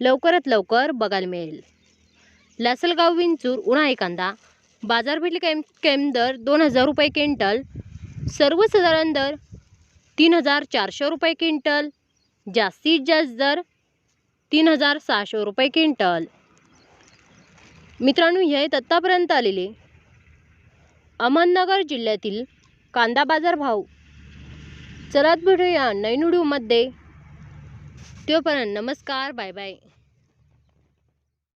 लवकरात लवकर बघायला मिळेल. लासलगाव विंचूर उन्हाळी कांदा बाजारपेठ केम केम दर दोन हजार रुपये क्विंटल. सर्वसाधारण दर तीन हजार चारशे रुपये क्विंटल. जास्तीत जास्त दर तीन हजार सहाशे रुपये क्विंटल. मित्रांनो हे आहेत आत्तापर्यंत आलेले अहमदनगर जिल्ह्यातील कांदा बाजार भाव. चलात भेटूया नवीन व्हिडिओमध्ये तोपर्यंत नमस्कार बाय बाय.